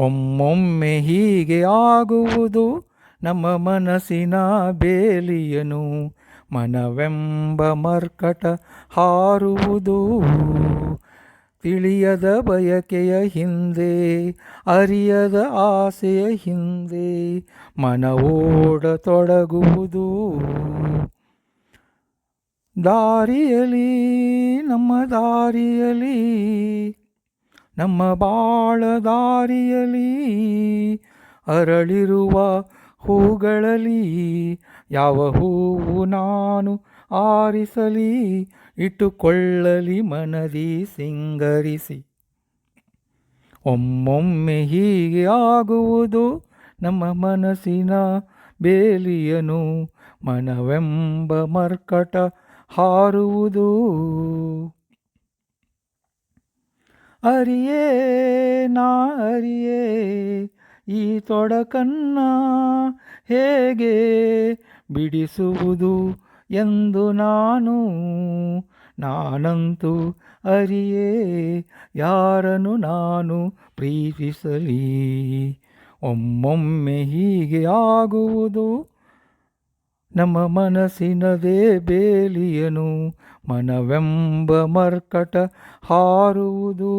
ಒಮ್ಮೊಮ್ಮೆ ಹೀಗೆ ಆಗುವುದು. ನಮ್ಮ ಮನಸ್ಸಿನ ಬೇಲಿಯನು ಮನವೆಂಬ ಮರ್ಕಟ ಹಾರುವುದು. ತಿಳಿಯದ ಬಯಕೆಯ ಹಿಂದೆ, ಅರಿಯದ ಆಸೆಯ ಹಿಂದೆ ಮನವೋಡತೊಡಗುವುದು ದಾರಿಯಲಿ ನಮ್ಮ ದಾರಿಯಲಿ ನಮ್ಮ ಬಾಳ ದಾರಿಯಲಿ ಅರಳಿರುವ ಹೂಗಳಲ್ಲಿ ಯಾವ ಹೂವು ನಾನು ಆರಿಸಲಿ, ಇಟ್ಟುಕೊಳ್ಳಲಿ ಮನದಿ ಸಿಂಗರಿಸಿ. ಒಮ್ಮೊಮ್ಮೆ ಹೀಗೆ ಆಗುವುದು ನಮ್ಮ ಮನಸ್ಸಿನ ಬೇಲಿಯನು ಮನವೆಂಬ ಮರ್ಕಟ ಹಾರುವುದು. ಅರಿಯೇ, ನಾ ಅರಿಯೇ, ಈ ತೊಡಕನ್ನ ಹೇಗೆ ಬಿಡಿಸುವುದು ಎಂದು ನಾನು, ನಾನಂತೂ ಅರಿಯೇ, ಯಾರನ್ನು ನಾನು ಪ್ರೀತಿಸಲಿ? ಒಮ್ಮೊಮ್ಮೆ ಹೀಗೆ ಆಗುವುದು ನಮ್ಮ ಮನಸ್ಸಿನದೇ ಬೇಲಿಯನು ಮನವೆಂಬ ಮರ್ಕಟ ಹಾರುವುದು.